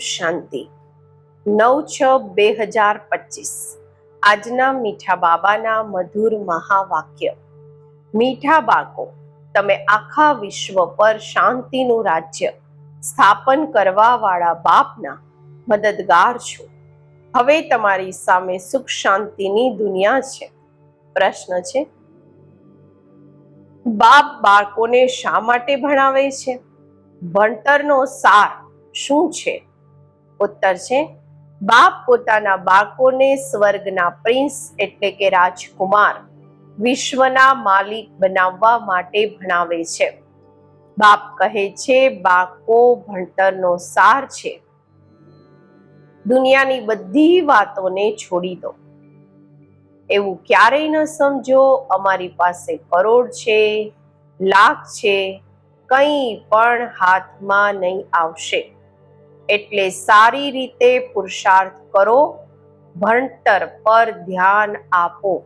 શાંતિ. નવ છ બે હજાર પચીસ. આજના મીઠા બાબાના મધુર મહાવાક્ય. મીઠા બાળકો, તમે આખા વિશ્વ પર શાંતિનું રાજ્ય સ્થાપન કરવા વાળા બાપના મદદગાર છો. હવે તમારી સામે સુખ શાંતિની દુનિયા છે. પ્રશ્ન છે. બાપ બાળકોને શા માટે ભણાવે છે? ભણતરનો સાર શું છે? ઉત્તર છે. બાપ પોતાના બાળકોને સ્વર્ગના પ્રિન્સ એટલે કે રાજકુમાર વિશ્વના માલિક બનાવવા માટે ભણાવે છે. બાપ કહે છે, બાળકો, ભણતરનો સાર છે. દુનિયાની બધી વાતોને છોડી દો. એવું ક્યારેય ન સમજો, અમારી પાસે કરોડ છે, લાખ છે, કંઈ પણ હાથમાં નહીં આવશે. એટલે સારી રીતે પુરુષાર્થ કરો, ભણતર પર ધ્યાન આપો.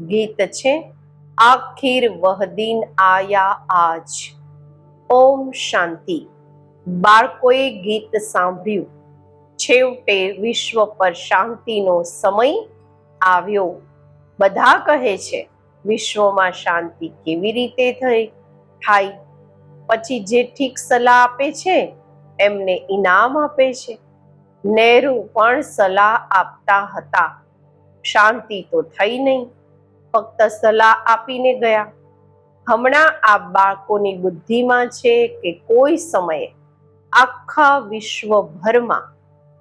ગીત છે, આખીર વહદીન આયા આજ. ઓમ શાંતિ. બાળકોએ ગીત સાંભળ્યું. છેવટે વિશ્વ પર શાંતિનો સમય આવ્યો. બધા કહે છે, વિશ્વમાં શાંતિ કેવી રીતે થઈ? થાય? પછી જે ઠીક સલાહ આપે છે એમને ઇનામ આપે છે. નહેરુ પણ સલાહ આપતા હતા. શાંતિ તો થઈ નહીં. ફક્ત સલાહ આપીને ગયા. હમણાં આ બાળકોની બુદ્ધિમાં છે કે કોઈ સમયે આખા વિશ્વભરમાં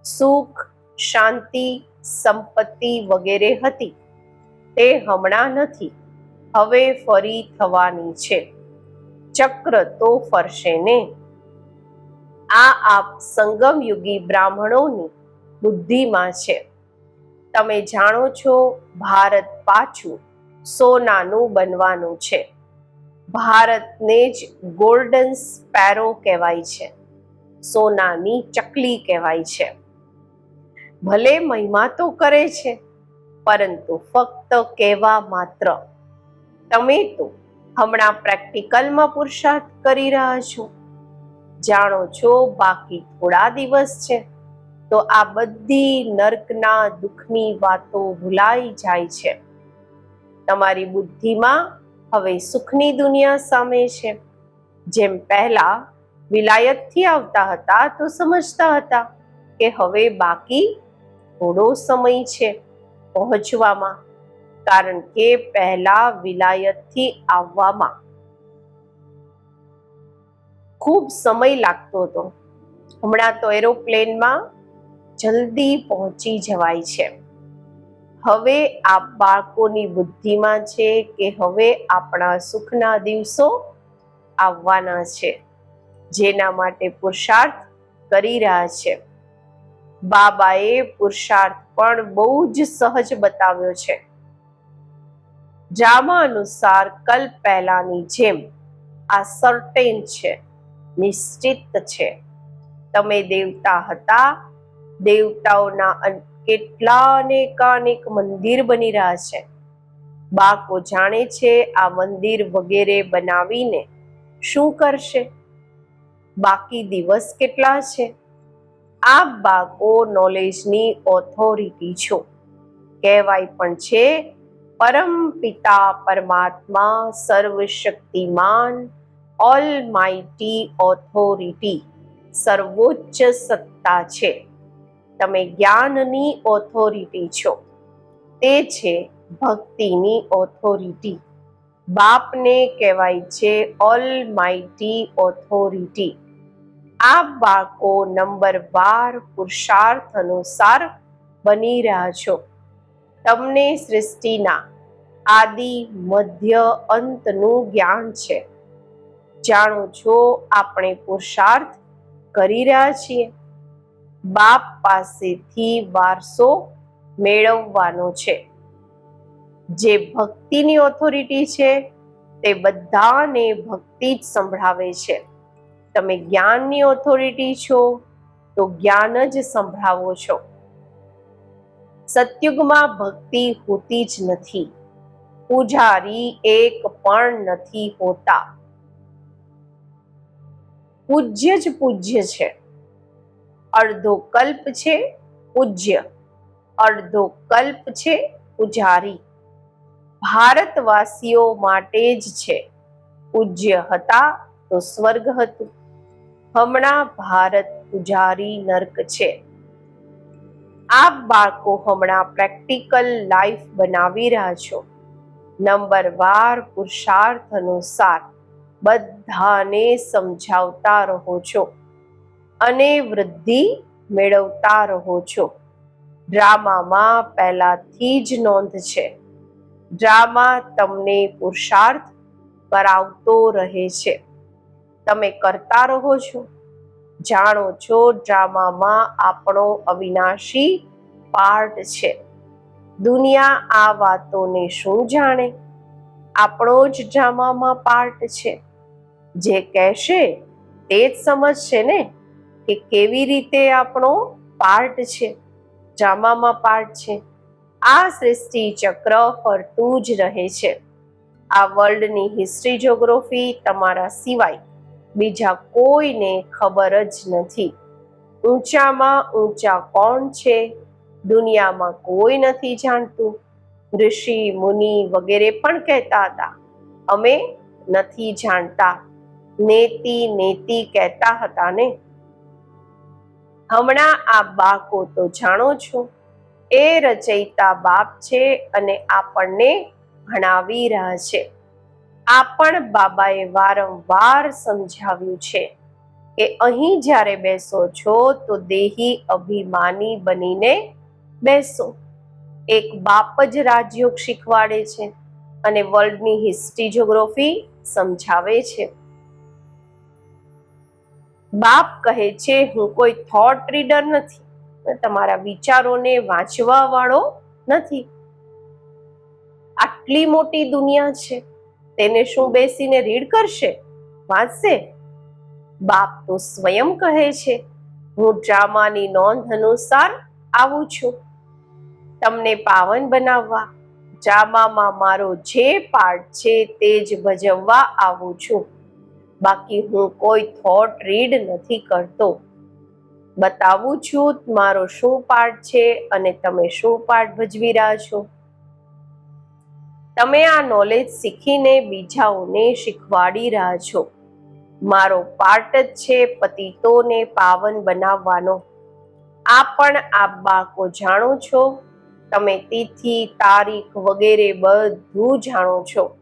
સુખ, શાંતિ, સંપત્તિ વગેરે હતી. તે હમણાં નથી. હવે ફરી થવાની છે. ચક્ર તો ફરશે ને. આ આપ સંગમયુગી બ્રાહ્મણોની બુદ્ધિમાં છે. તમે જાણો છો ભારત પાછું સોનાનું બનવાનું છે. ભારતને જ ગોલ્ડન સ્પેરો કહેવાય છે. સોનાની ચકલી કહેવાય છે. ભલે મહિમા તો કરે છે, પરંતુ ફક્ત કહેવા માત્ર. તમે તો હમણાં પ્રેક્ટિકલમાં પુરુષાર્થ કરી રહ્યા છો. જાણો છો, બાકી થોડા દિવસ છે. તો આ બધી નર્કના દુઃખની વાતો ભૂલાઈ જાય છે. તમારી બુદ્ધિમાં હવે સુખની દુનિયા સામે છે. જેમ પહેલા વિલાયતથી આવતા હતા, તો સમજતા હતા કે હવે બાકી થોડો સમય છે પહોંચવામાં. કારણ કે પહેલા વિલાયતથી આવવામાં ખૂબ સમય લાગતો હતો. હમણાં તો એરોપ્લેનમાં જલ્દી પહોંચી જવાય છે. હવે આ બાળકોની બુદ્ધિમાં છે કે હવે આપણા સુખના દિવસો આવવાના છે, જેના માટે પુરુષાર્થ કરી રહ્યા છે. બાબાએ પુરુષાર્થ પણ બહુ જ સહજ બતાવ્યો છે. ડ્રામા અનુસાર કલ્પ પહેલાની જેમ આ સર્ટેન છે. નિશ્ચિત છે. તમે દેવતા હતા. દેવતાઓના કેટલા અનેકાનેક મંદિર બની રહ્યા છે. બાકો જાણે છે આ મંદિર વગેરે બનાવીને શું કરશે? બાકી દિવસ કેટલા છે? આ બાળકો નોલેજની ઓથોરિટી છો. કહેવાય પણ છે, પરમ પિતા પરમાત્મા સર્વશક્તિમાન ઓલ માઇટી ઓથોરિટી સર્વોચ્ચ સત્તા છે. તમે જ્ઞાનની ઓથોરિટી છો. તે છે ભક્તિની ઓથોરિટી બાપને કહેવાય છે ઓલ માઇટી ઓથોરિટી આ બાળકો નંબર બાર પુરુષાર્થ અનુસાર બની રહ્યા છો. તમને સૃષ્ટિના આદિ મધ્ય અંતનું જ્ઞાન છે. જાણો છો, આપણે પુરુષાર્થ કરી રહ્યા છીએ. બાપ પાસેથી વારસો મેળવવાનો છે. જે ભક્તિની ઓથોરિટી છે, તે બધાને ભક્તિ જ સંભળાવે છે. તમે જ્ઞાનની ઓથોરિટી છો, તો જ્ઞાન જ સંભળાવો છો. સત્યુગમાં ભક્તિ હોતી જ નથી. પૂજારી એક પણ નથી હોતા. પૂજ્ય જ પૂજ્ય છે. અડધો કલ્પ છે પૂજ્ય, અડધો કલ્પ છે પૂજારી. ભારતવાસીઓ માટે જ છે પૂજ્ય હતા તો સ્વર્ગ હતું. હમણાં ભારત પૂજારી નર્ક છે. આપ બાળકો હમણાં પ્રેક્ટિકલ લાઈફ બનાવી રહ્યા છો. નંબર વાર પુરુષાર્થ અનુસાર બધાને સમજાવતા રહો છો અને વૃદ્ધિ મેળવતા રહો છો. ડ્રામામાં પહેલાથી જ નોંધ છે. ડ્રામા તમને પુરુષાર્થ કરાવતો રહે છે. તમે કરતા રહો છો. જાણો છો ડ્રામામાં આપણો અવિનાશી પાર્ટ છે. દુનિયા આ વાતોને શું જાણે? આપણો જ ડ્રામામાં પાર્ટ છે. જે કહેશે તે જ સમજશે ને કે કેવી રીતે આપણો પાર્ટ છે ડ્રામામાં પાર્ટ છે. આ સૃષ્ટિ ચક્ર ફરતું જ રહે છે. આ વર્લ્ડની હિસ્ટ્રી જોગ્રાફી તમારા સિવાય બીજા કોઈને ખબર જ નથી. ઊંચામાં ઊંચા કોણ છે, દુનિયામાં કોઈ નથી જાણતું. ઋષિ, મુનિ વગેરે પણ કહેતા હતા. અમે નથી જાણતા. નેતિ નેતિ કહેતા હતા ને? હમણાં આ બાકો તો જાણો છો, એ રચયિતા બાપ છે અને આપણને ભણાવી રહ્યા છે. આ પણ બાબાએ વારંવાર સમજાવ્યું છે કે અહીં જ્યારે બેસો છો તો દેહી અભિમાની બનીને બેસો. એક બાપ જ રાજયોગ શીખવાડે છે અને વર્લ્ડની હિસ્ટ્રી જોગ્રાફી સમજાવે છે. બાપ કહે છે, હું કોઈ થોટ રીડર નથી તમારા વિચારોને વાંચવા વાળો નથી. આટલી મોટી દુનિયા છે, તેને શું બેસીને રીડ કરશે? વાંચશે? બાપ તો સ્વયં કહે છે, હું ડ્રામાની નોંધ અનુસાર આવું છું. તમને પાવન બનાવવા, ડ્રામામાં મારો જે પાર્ટ છે તે જ ભજવવા આવું છું. બાકી હું કોઈ થોટ રીડ નથી કરતો. બતાવું છું મારો શું પાર્ટ છે અને તમે શું પાર્ટ ભજવી રહ્યા છો? તમે આ નોલેજ શીખીને બીજાઓને શીખવાડી રહ્યા છો. મારો પાર્ટ જ છે પતિતોને પાવન બનાવવાનો. આ પણ આપ બાળકો જાણો છો? તમે તિથિ, તારીખ વગેરે બધું જાણો છો.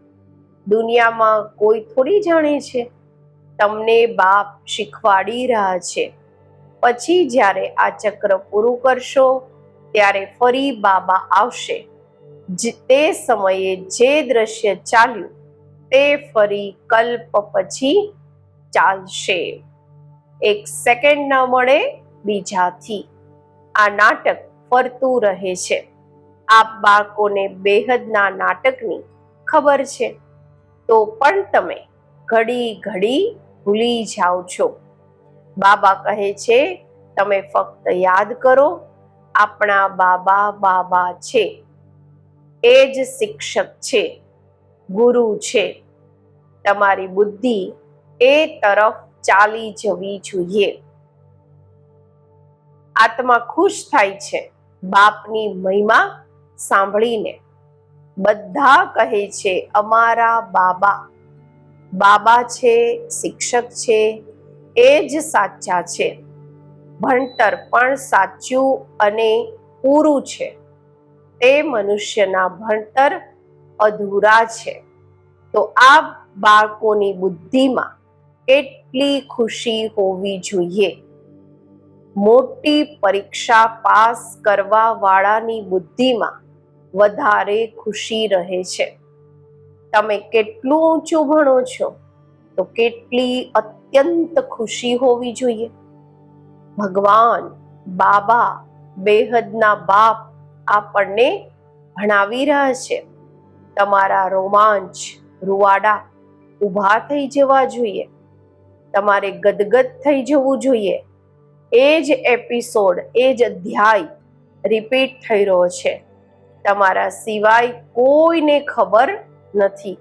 દુનિયામાં કોઈ થોડી જાણે છે? તમને બાપ શીખવાડી રહ્યા છે. પછી જ્યારે આ ચક્ર પૂરું કરશો, ત્યારે ફરી બાબા આવશે. તે સમયે જે દ્રશ્ય ચાલ્યું, તે ફરી કલ્પ પછી ચાલશે. એક સેકન્ડ ન મળે, બીજાથી. આ નાટક ફરતું રહે છે. આપ બાળકોને બેહદના નાટકની ખબર છે. તો પણ તમે ઘડી ઘડી ભૂલી જાઓ છો. બાબા કહે છે, તમે ફક્ત યાદ કરો, આપણા બાબા બાબા છે. એ જ શિક્ષક છે, ગુરુ છે. તમારી બુદ્ધિ એ તરફ ચાલી જવી જોઈએ. આત્મા ખુશ થાય છે, બાપની મહિમા સાંભળીને. બધા કહે છે, અમારા બાબા બાબા છે, શિક્ષક છે, એ જ સાચા છે. ભણતર પણ સાચું અને પૂરું છે. તે મનુષ્યના ભણતર અધૂરા છે. તો આ બાળકોની બુદ્ધિમાં કેટલી ખુશી હોવી જોઈએ? મોટી પરીક્ષા પાસ કરવા વાળાની બુદ્ધિમાં વધારે ખુશી રહે છે. તમે કેટલું ઊંચું ભણો છો, તો કેટલી અત્યંત ખુશી હોવી જોઈએ. ભગવાન, બાબા, બેહદના બાપ આપણને ભણાવી રહ્યા છે. તમારા રોમાંચ રૂવાડા ઊભા થઈ જવા જોઈએ. તમારે ગદગદ થઈ જવું જોઈએ. એ જ એપિસોડ, એ જ અધ્યાય રિપીટ થઈ રહ્યો છે. તમારા સિવાય કોઈને ખબર નથી.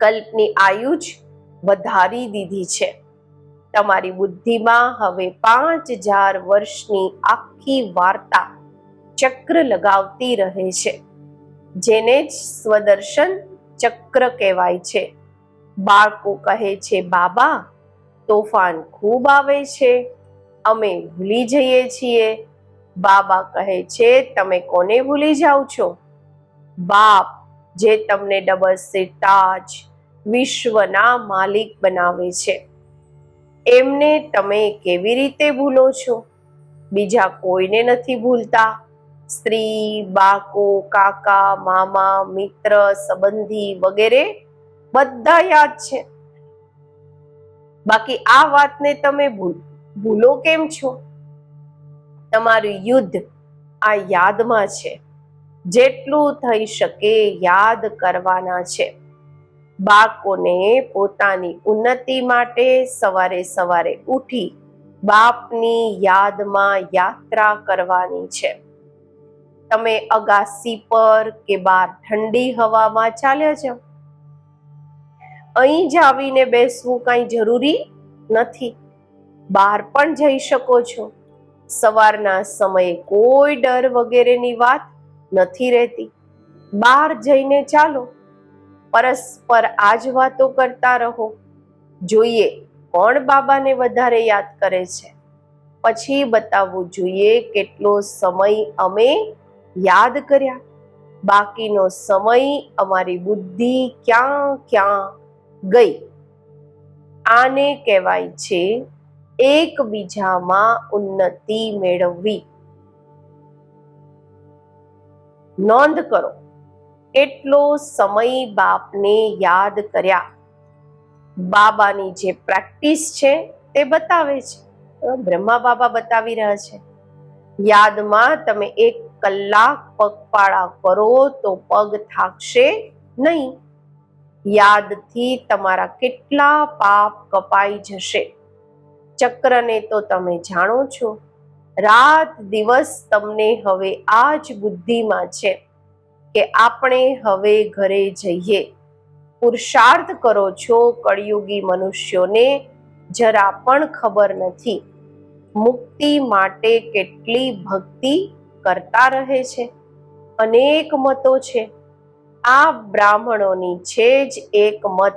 કલ્પની આયુ જ વધારી દીધી છે. તમારી બુદ્ધિમાં હવે પાંચ હજાર વર્ષની આખી વાર્તા ચક્ર લગાવતી રહે છે. જેને જ સ્વદર્શન ચક્ર કહેવાય છે. બાળકો કહે છે, બાબા, તોફાન ખૂબ આવે છે. અમે ભૂલી જઈએ છીએ. બાબા કહે છે, તમે કોને ભૂલી જાઓ છો? બાપ જે તમને ડબલ તાજ વિશ્વના માલિક બનાવે છે. એમને તમે કેવી રીતે ભૂલો છો? બીજા કોઈને નથી ભૂલતા. સ્ત્રી, બાકો, કાકા, મામા, મિત્ર, સંબંધી વગેરે બધા યાદ છે. બાકી આ વાતને તમે ભૂલ, ભૂલો કેમ છો? તમારું યુદ્ધ આ યાદમાં છે. જેટલું થઈ શકે યાદ કરવાના છે. બાળકોને પોતાની ઉન્નતિ માટે સવારે સવારે ઉઠી બાપની યાદમાં યાત્રા કરવાની છે. તમે અગાસી પર કે બહાર ઠંડી હવામાં ચાલ્યા જાઓ. અહીં જ આવીને બેસવું કાંઈ જરૂરી નથી. બહાર પણ જઈ શકો છો. સવારના સમયે કોઈ ડર વગેરેની વાત નથી રહેતી. બહાર જઈને ચાલો. પરસ્પર આ જ વાતો કરતા રહો. જોઈએ કોણ બાબાને વધારે યાદ કરે છે. પછી બતાવવું જોઈએ કેટલો સમય અમે યાદ કર્યા. બાકીનો સમય અમારી બુદ્ધિ ક્યાં ક્યાં ગઈ. આને કહેવાય છે એકબીજામાં ઉન્નતિ મેળવવી. નોંધ કરો કેટલો સમય બાપને યાદ કર્યા. બાબાની જે પ્રેક્ટિસ છે તે બતાવે છે. બ્રહ્મા બાબા બતાવી રહ્યા છે. યાદમાં તમે એક કલાક પગપાળા કરો તો પગ થાકશે નહીં. યાદથી તમારા કેટલા પાપ કપાઈ જશે. ચક્રને તો તમે જાણો છો. રાત દિવસ તમને હવે આ જ બુદ્ધિમાં છે કે આપણે હવે ઘરે જઈએ. પુરુષાર્થ કરો છો કળિયુગી મનુષ્યોને, જરા પણ ખબર નથી. મુક્તિ માટે કેટલી ભક્તિ કરતા રહે છે. અનેક મતો છે. આ બ્રાહ્મણોની છે જ એક મત.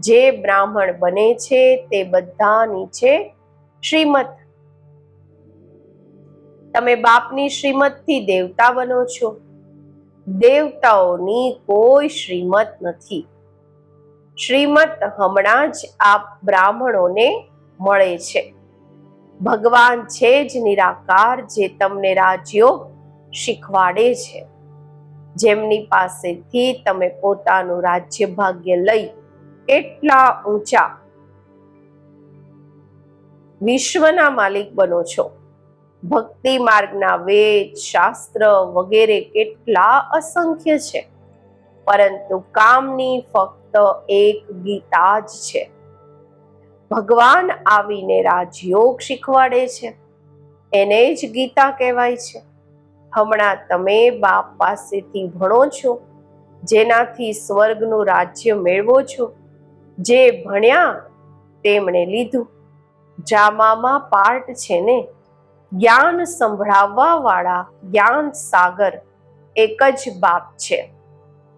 જે બ્રાહ્મણ બને છે તે બધાની છે શ્રીમત તમે બાપની શ્રીમતથી દેવતા બનો છો. દેવતાઓની કોઈ શ્રીમત નથી. શ્રીમત હમણાં જ આ બ્રાહ્મણોને મળે છે. ભગવાન છે જ નિરાકાર જે તમને રાજ્યો શીખવાડે છે. જેમની પાસેથી તમે પોતાનું રાજ્ય ભાગ્ય લઈ એટલા ઊંચા વિશ્વના માલિક બનો છો. ભક્તિ માર્ગના વેદ, શાસ્ત્ર વગેરે કેટલા અસંખ્ય છે. પરંતુ કામની ફક્ત એક ગીતા જ છે. ભગવાન આવીને રાજયોગ શીખવાડે છે. એને જ ગીતા કહેવાય છે. હમણાં તમે બાપ પાસેથી ભણો છો, જેનાથી સ્વર્ગનું રાજ્ય મેળવો છો, જે ભણ્યા, તેમણે લીધું. જામામાં પાર્ટ છે ને? જ્ઞાન સંભળાવવા વાળા જ્ઞાન સાગર એક જ બાપ છે.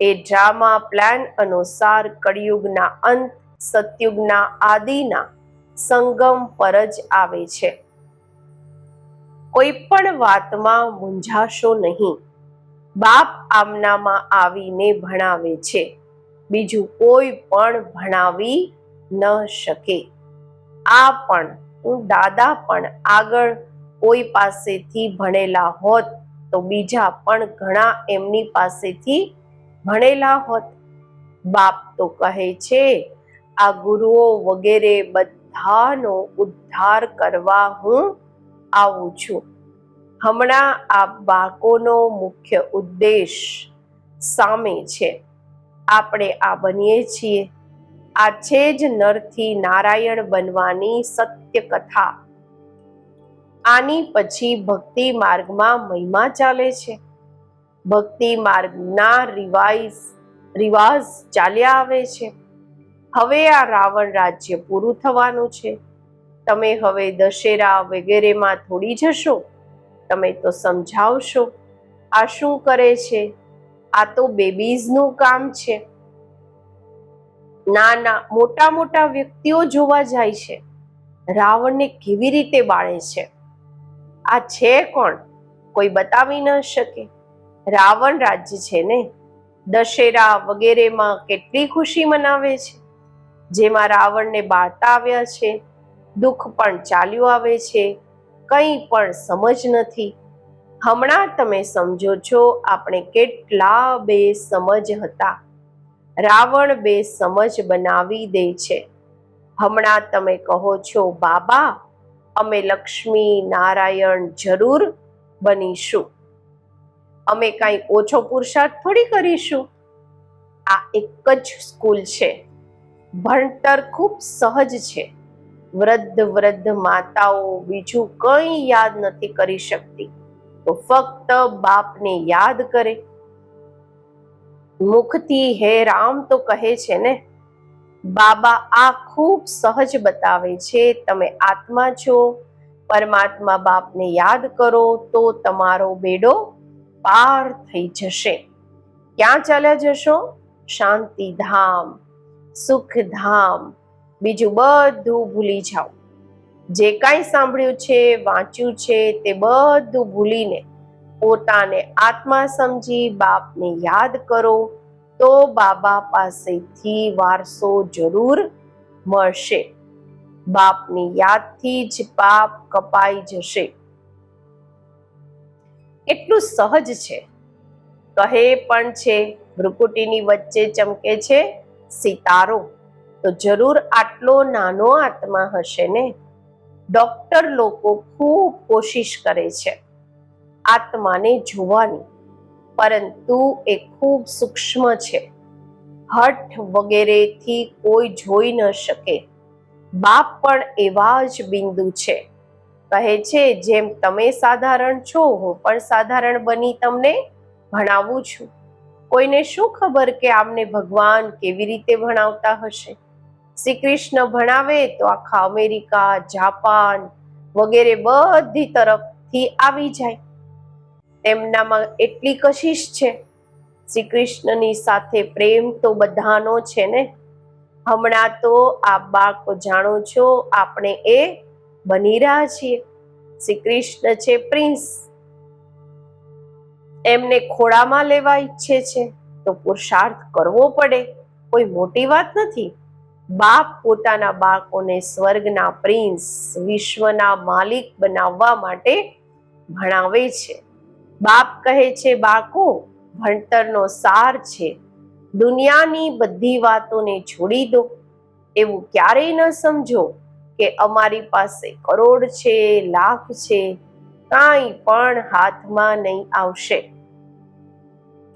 એ ડ્રામા પ્લાન અનુસાર કળિયુગના અંત, સતયુગના આદિના સંગમ પર જ આવે છે. કોઈ પણ વાતમાં મૂંઝાશો નહીં. બાપ આમનામાં આવીને ભણાવે છે. બીજું કોઈ પણ ભણાવી ન શકે. આ પણ, હું દાદા પણ આગળ કોઈ પાસેથી ભણેલા હોત તો બીજા પણ ઘણા એમની પાસેથી ભણેલા હોત. બાપ તો કહે છે, આ ગુરુઓ વગેરે બધાનો ઉદ્ધાર કરવા હું આવું છું. હમણાં આ બાળકોનો મુખ્ય ઉદ્દેશ સામે છે. આપણે આ બનીએ છીએ. આ છે જ નરથી નારાયણ બનવાની સત્ય કથા આની પછી ભક્તિ માર્ગમાં મહિમા ચાલે છે. ભક્તિ માર્ગના રિવાઇઝ રિવાજ ચાલ્યા આવે છે. હવે આ રાવણ રાજ્ય પૂરું થવાનું છે. તમે હવે દશેરા વગેરેમાં થોડી જશો. તમે તો સમજાવશો. આ શું કરે છે? આ તો બેબીઝનું કામ છે. નાના મોટા મોટા વ્યક્તિઓ જોવા જાય છે. રાવણને કેવી રીતે બાળે છે? આ છે કોણ? કોઈ બતાવી ન શકે. રાવણ રાજ્ય છે ને? દશેરા વગેરેમાં કેટલી ખુશી મનાવે છે? જેમાં રાવણને બાળતા આવ્યા છે. દુઃખ પણ ચાલ્યું આવે છે. કંઈ પણ સમજ નથી. હમણાં તમે સમજો છો આપણે કેટલા બે સમજ હતા. રાવણ બે સમજ બનાવી દે છે. હમણાં તમે કહો છો, બાબા અમે લક્ષ્મી નારાયણ જરૂર બનીશું. અમે કાંઈ ઓછો પુરુષાર્થ થોડી કરીશું. આ એક જ સ્કૂલ છે. ભણતર ખૂબ સહજ છે. વૃદ્ધ વૃદ્ધ માતાઓ બીજું કંઈ યાદ નથી કરી શકતી. તો ફક્ત બાપને યાદ કરે. મુખથી હે રામ તો કહે છે ને બાબા આ ખૂબ સહજ બતાવે છે, તમે આત્મા છો, પરમાત્મા બાપને યાદ કરો તો તમારો બેડો પાર થઈ જશે. ક્યાં ચાલ્યા જશો? શાંતિધામ, સુખધામ, બીજું બધું ભૂલી જાઓ. જે કાંઈ સાંભળ્યું છે, વાંચ્યું છે, તે બધું ભૂલીને પોતાને આત્મા સમજી બાપને યાદ કરો. તો બાબા પાસેથી વારસો જરૂર મળશે. બાપની યાદથી જ પાપ કપાઈ જશે. એટલું સહજ છે. કહે પણ છે, ભ્રુકુટીની વચ્ચે ચમકે છે, સિતારો. તો જરૂર આટલો નાનો આત્મા હશે ને? ડોક્ટર લોકો ખૂબ કોશિશ કરે છે. આત્માને જોવાની. પરંતુ એ ખૂબ સૂક્ષ્મ છે. હઠ વગેરેથી કોઈ જોઈ ન શકે. બાપ પણ એવા જ બિંદુ છે. કહે છે, જેમ તમે સાધારણ છો, હું પણ સાધારણ બની તમને ભણાવું છું. કોઈને શું ખબર કે આમને ભગવાન કેવી રીતે ભણાવતા હશે? શ્રી કૃષ્ણ ભણાવે તો આખા અમેરિકા, જાપાન વગેરે બધી તરફથી આવી જાય. તેમનામાં એટલી કશિશ છે. શ્રી કૃષ્ણની સાથે પ્રેમ તો બધાનો છે ને? હમણાં તો આ બાળકો જાણો છો, આપણે એ બની રહ્યા છીએ. શ્રી કૃષ્ણ છે પ્રિન્સ. એમને ખોળામાં લેવા ઈચ્છે છે, તો પુરુષાર્થ કરવો પડે. કોઈ મોટી વાત નથી. બાપ પોતાના બાળકોને સ્વર્ગના પ્રિન્સ, વિશ્વના માલિક બનાવવા માટે ભણાવે છે. બાપ કહે છે બાળકો ભણતરનો સાર છે. દુનિયાની બધી વાતોને છોડી દો. એવું ક્યારેય ન સમજો કે અમારી પાસે કરોડ છે, લાખ છે. કાંઈ પણ હાથમાં નહીં આવશે.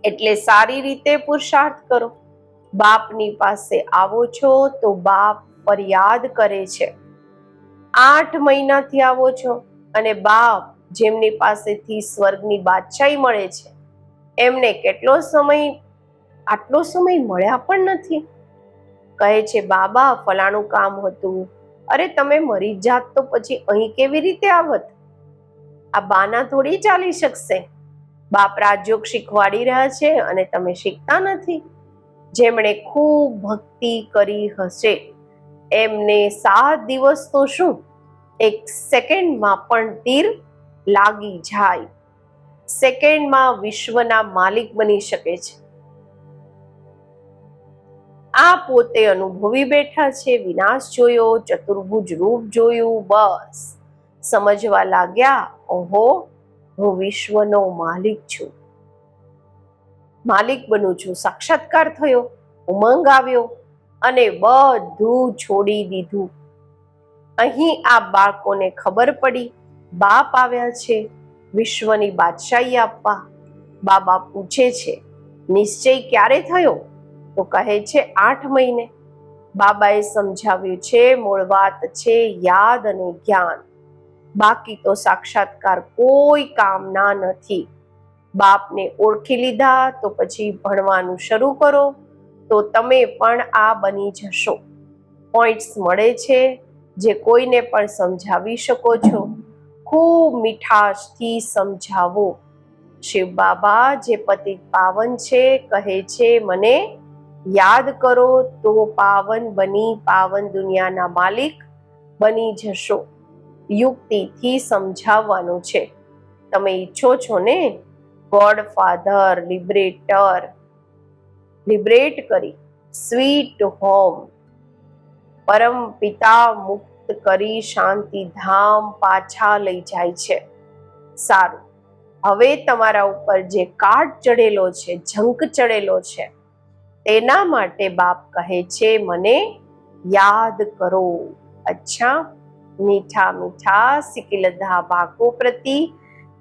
એટલે સારી રીતે પુરુષાર્થ કરો. બાપની પાસે આવો છો તો બાપ ફરિયાદ કરે છે. આઠ મહિનાથી આવો છો અને બાપ જેમની પાસેથી સ્વર્ગની બાદશાહી મળે છે, એમને કેટલો સમય, આટલો સમય મળ્યા પણ નથી. કહે છે, બાબા, ફલાણું કામ હતું. અરે, તમે મરી જાત તો પછી અહીં કેવી રીતે આવત? આ બાના થોડી ચાલી શકશે. બાપ રાજયોગ શીખવાડી રહ્યા છે અને તમે શીખતા નથી. જેમણે ખૂબ ભક્તિ કરી હશે, એમને સાત દિવસ તો શું? એક સેકન્ડમાં પણ તીર લાગી જાય. સેકન્ડમાં વિશ્વના માલિક બની શકે છે. આ પોતે અનુભવી બેઠા છે, વિનાશ જોયો, ચતુર્ભુજ રૂપ જોયું, બસ. સમજવા લાગ્યા, ઓહો, હું વિશ્વનો માલિક છું. માલિક બનું છું. સાક્ષાત્કાર થયો, ઉમંગ આવ્યો અને બધું છોડી દીધું. અહીં આ બાળકોને ખબર પડી બાપ આવ્યા છે, વિશ્વની બાદશાહી આપવા. બાબા પૂછે છે, નિશ્ચય ક્યારે થયો? તો કહે છે, આઠ મહિને. બાબાએ સમજાવ્યું છે, મૂળ વાત છે યાદ અને જ્ઞાન. બાકી તો સાક્ષાત્કાર કોઈ કામના નથી. બાપને ઓળખી લીધા, તો પછી ભણવાનું શરૂ કરો, તો તમે પણ આ બની જશો. પોઈન્ટ્સ મળે છે, જે કોઈને પણ સમજાવી શકો છો. ખૂબ મીઠાશથી સમજાવો. શિવ બાબા, જે પતિ પાવન છે, કહે છે, મને યાદ કરો તો પાવન બની, પાવન દુનિયાના માલિક બની જશો. યુક્તિથી સમજાવવાનું છે. તમે ઈચ્છો છો ને? ગોડ ફાધર લિબરેટર, લિબરેટ કરી. Sweet home. પરમ પિતા મુક્ત કરી શાંતિ ધામ પાછા લઈ જાય છે. સારું. હવે તમારા ઉપર જે કાટ ચડેલો છે, ઝંક ચડેલો છે, તેના માટે બાપ કહે છે, મને યાદ કરો. અચ્છા. મીઠા મીઠા સિકિલધા બાકો પ્રતિ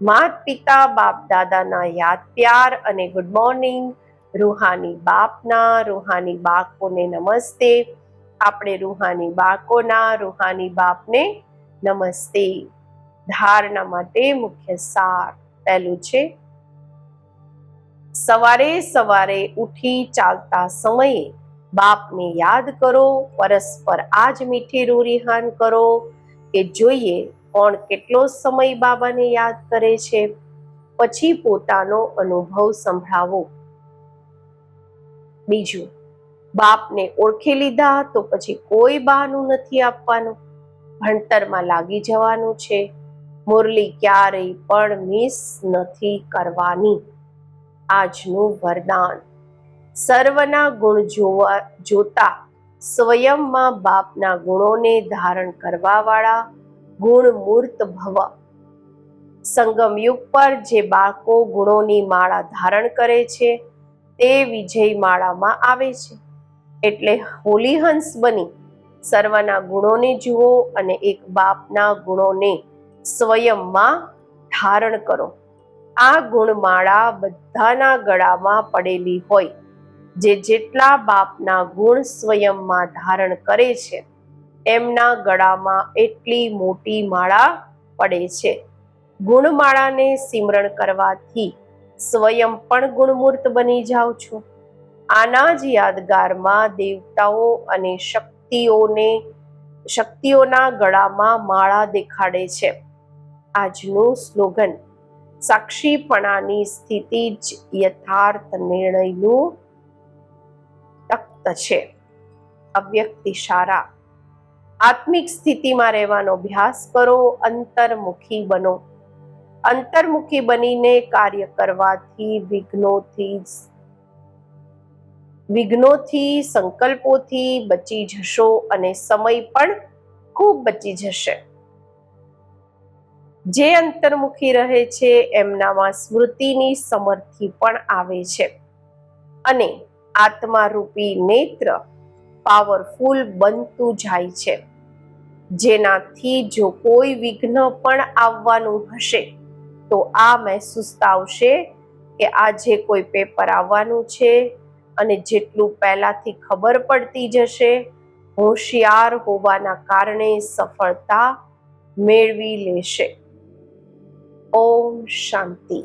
માત પિતા, બાપ દાદાના યાદ પ્યાર અને ગુડ મોર્નિંગ રૂહાની બાપના, રૂહાની બાકોને નમસ્તે. આપણે રૂહાની બાકોના રૂહાની બાપને નમસ્તે. ધારણા માટે મુખ્ય સાર પહેલું છે. સવારે સવારે ઉઠી ચાલતા સમયે બાપને યાદ કરો, પરસ્પર આજ મીઠી રૂરિહાન કરો કે જોઈએ કોણ કેટલો સમય બાબાને યાદ કરે છે. પછી પોતાનો અનુભવ સંભળાવો. બીજું બાપને ઓળખી લીધા તો પછી કોઈ બહાનું નથી આપવાનું. ભણતરમાં લાગી જવાનું છે. મુરલી ક્યારેય પણ મિસ નથી કરવાની. આજનું વરદાન. સર્વના ગુણ જોવા, જોતા સ્વયંમાં બાપના ગુણોને ધારણ કરવાવાળા ગુણમૂર્ત ગુણ મૂર્ત ભવ. સંગમયુગ પર જે બાળકો ગુણોની માળા ધારણ કરે છે, તે વિજય માળામાં આવે છે. એટલે હોલી હંસ બની. સર્વના ગુણોને જુઓ અને એક બાપના ગુણોને સ્વયંમાં ધારણ કરો. આ ગુણમાળા બધાના ગળામાં પડેલી હોય. જે જેટલા બાપના ગુણ સ્વયંમાં ધારણ કરે છે, એમના ગળામાં એટલી મોટી માળા પડે છે. ગુણમાળાને સિમરણ કરવાથી સ્વયં પણ ગુણમૂર્ત બની જાઓ છો. આના જ યાદગારમાં દેવતાઓ અને શક્તિઓને, શક્તિઓના ગળામાં માળા દેખાડે છે. આજનું સ્લોગન સાક્ષીપણાની સ્થિતિ જ યથાર્થ નિર્ણયનું તખ્ત છે. અવ્યક્ત ઇશારા આત્મિક સ્થિતિમાં રહેવાનો અભ્યાસ કરો, અંતર્મુખી બનો. અંતર્મુખી બનીને કાર્ય કરવાથી વિઘ્નોથી વિઘ્નોથી, સંકલ્પોથી બચી જશો અને સમય પણ ખૂબ બચી જશે. જે અંતર્મુખી રહે છે, એમનામાં સ્મૃતિની સમર્થિ પણ આવે છે. અને આત્મારૂપી નેત્ર પાવરફુલ બનતું જાય છે. જેનાથી જો કોઈ વિઘ્ન પણ આવવાનું હશે, તો આ મહેસૂસ આવશે કે આજે કોઈ પેપર આવવાનું છે અને જેટલું પહેલાથી ખબર પડતી જશે હોશિયાર હોવાના કારણે સફળતા મેળવી લેશે. ઓમ શાંતિ.